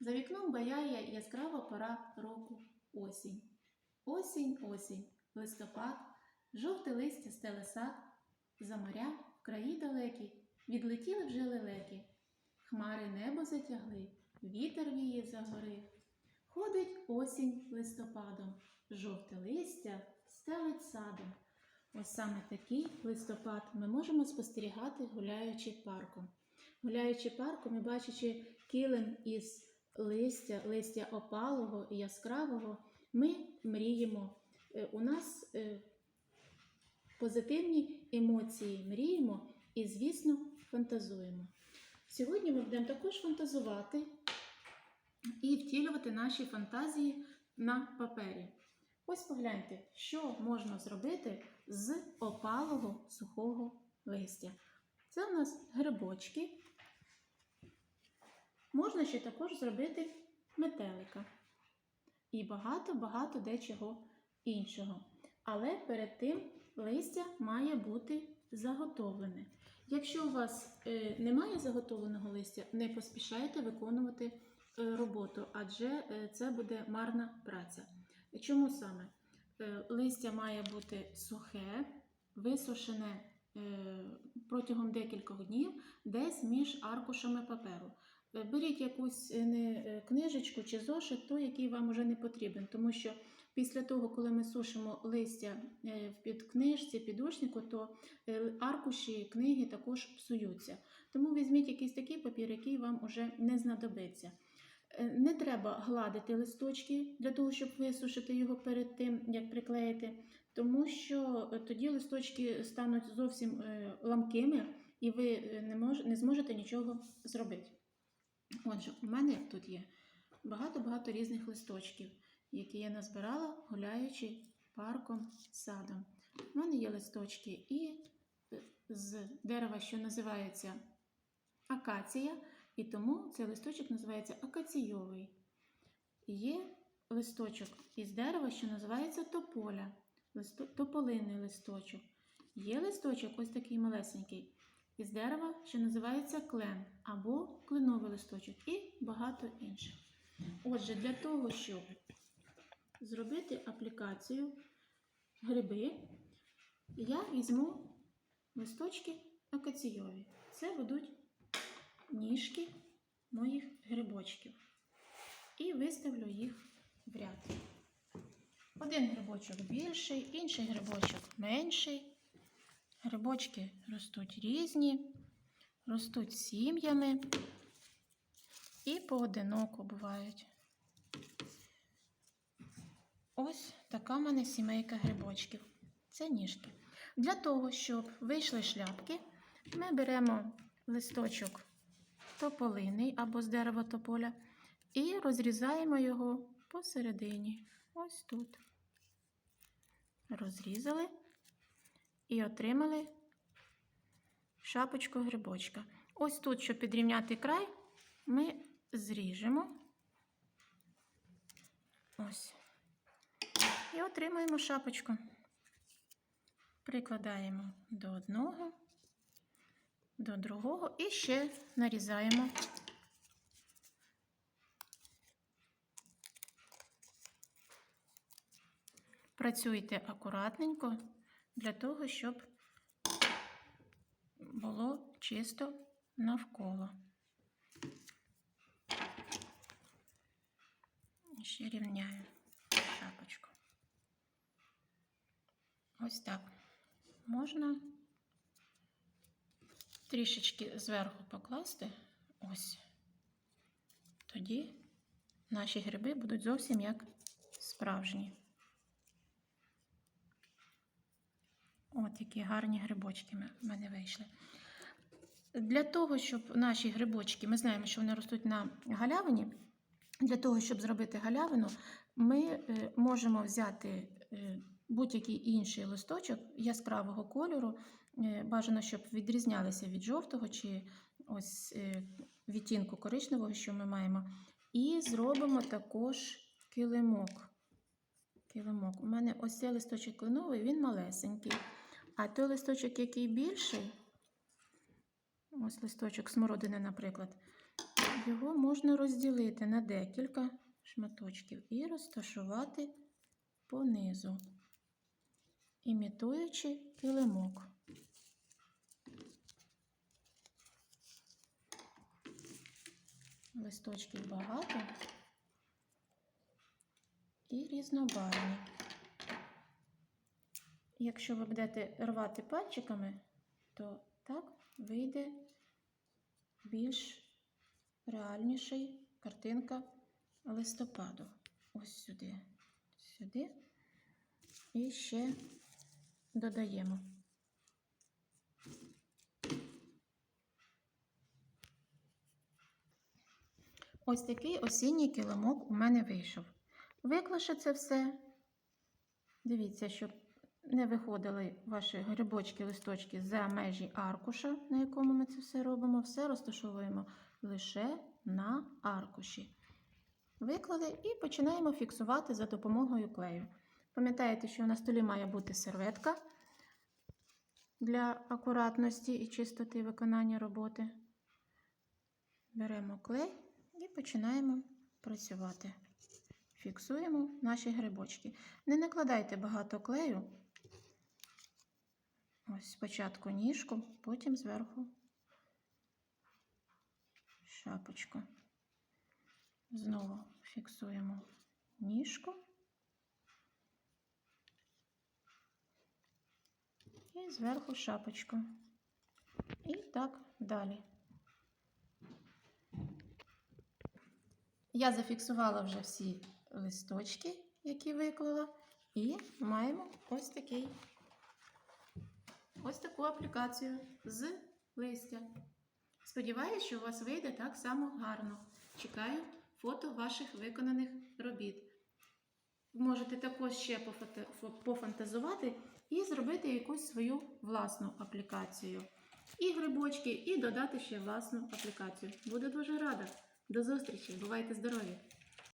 За вікном баяє яскрава пора року осінь. Осінь, осінь, листопад, жовте листя стеле сад, за моря в краї далекі, відлетіли вже лелеки. Хмари небо затягли, вітер віє за гори. Ходить осінь листопадом, жовте листя стелить садом. Ось саме такий листопад ми можемо спостерігати, гуляючи парком. Гуляючи парком і бачачи килим із листя, листя опалого і яскравого, ми мріємо. Е, У нас е, позитивні емоції мріємо і, звісно, фантазуємо. Сьогодні ми будемо також фантазувати і втілювати наші фантазії на папері. Ось погляньте, що можна зробити з опалого сухого листя. Це у нас грибочки. Можна ще також зробити метелика і багато-багато дечого іншого. Але перед тим листя має бути заготовлене. Якщо у вас е, немає заготовленого листя, не поспішайте виконувати е, роботу, адже е, це буде марна праця. Чому саме? Листя має бути сухе, висушене протягом декількох днів, десь між аркушами паперу. Е, Беріть якусь е, не е, книжечку чи зошит, той, який вам вже не потрібен, тому що після того, коли ми сушимо листя в під книжці, підручнику, то аркуші книги також псуються. Тому візьміть якийсь такий папір, який вам уже не знадобиться. Не треба гладити листочки для того, щоб висушити його перед тим, як приклеїти, тому що тоді листочки стануть зовсім ламкими і ви не зможете нічого зробити. Отже, у мене тут є багато-багато різних листочків, які я назбирала, гуляючи парком садом. У мене є листочки і е, з дерева, що називається акація, і тому цей листочок називається акаційовий. Є листочок із дерева, що називається тополя, тополинний листочок. Є листочок ось такий малесенький, із дерева, що називається клен або кленовий листочок, і багато інших. Отже, для того, щоб зробити аплікацію гриби, я візьму листочки акаційові. Це будуть ніжки моїх грибочків. І виставлю їх в ряд. Один грибочок більший, інший грибочок менший. Грибочки ростуть різні, ростуть сім'ями і поодиноко бувають. Ось така в мене сімейка грибочків. Це ніжки. Для того, щоб вийшли шляпки, ми беремо листочок тополиний або з дерева тополя і розрізаємо його посередині. Ось тут. Розрізали і отримали шапочку грибочка. Ось тут, щоб підрівняти край, ми зріжемо. Ось. І отримаємо шапочку. Прикладаємо до одного, до другого і ще нарізаємо. Працюйте акуратненько для того, щоб було чисто навколо. Ще рівняю шапочку. Ось так. Можна трішечки зверху покласти. Ось. Тоді наші гриби будуть зовсім як справжні. От які гарні грибочки в мене вийшли. Для того, щоб наші грибочки, ми знаємо, що вони ростуть на галявині. Для того, щоб зробити галявину, ми е, можемо взяти е, будь-який інший листочок яскравого кольору. Е, Бажано, щоб відрізнялися від жовтого чи ось відтінку коричневого, що ми маємо. І зробимо також килимок. Килимок. У мене ось цей листочок кленовий, він малесенький. А той листочок, який більший, ось листочок смородини, наприклад, його можна розділити на декілька шматочків і розташувати понизу, імітуючи килимок. Листочків багато і різнобарвні. Якщо ви будете рвати пальчиками, то так вийде більш реальніший картинка листопаду. Ось сюди, сюди. І ще додаємо. Ось такий осінній килимок у мене вийшов. Виклашу це все. Дивіться, щоб не виходили ваші грибочки, листочки за межі аркуша, на якому ми це все робимо. Все розташовуємо лише на аркуші. Виклали і починаємо фіксувати за допомогою клею. Пам'ятаєте, що на столі має бути серветка для акуратності і чистоти виконання роботи. Беремо клей і починаємо працювати. Фіксуємо наші грибочки. Не накладайте багато клею. Спочатку ніжку, потім зверху шапочку. Знову фіксуємо ніжку. І зверху шапочку. І так далі. Я зафіксувала вже всі листочки, які виклала, і маємо ось такий ось таку аплікацію з листя. Сподіваюсь, що у вас вийде так само гарно. Чекаю фото ваших виконаних робіт. Можете також ще пофантазувати і зробити якусь свою власну аплікацію. І грибочки, і додати ще власну аплікацію. Буду дуже рада. До зустрічі! Бувайте здорові!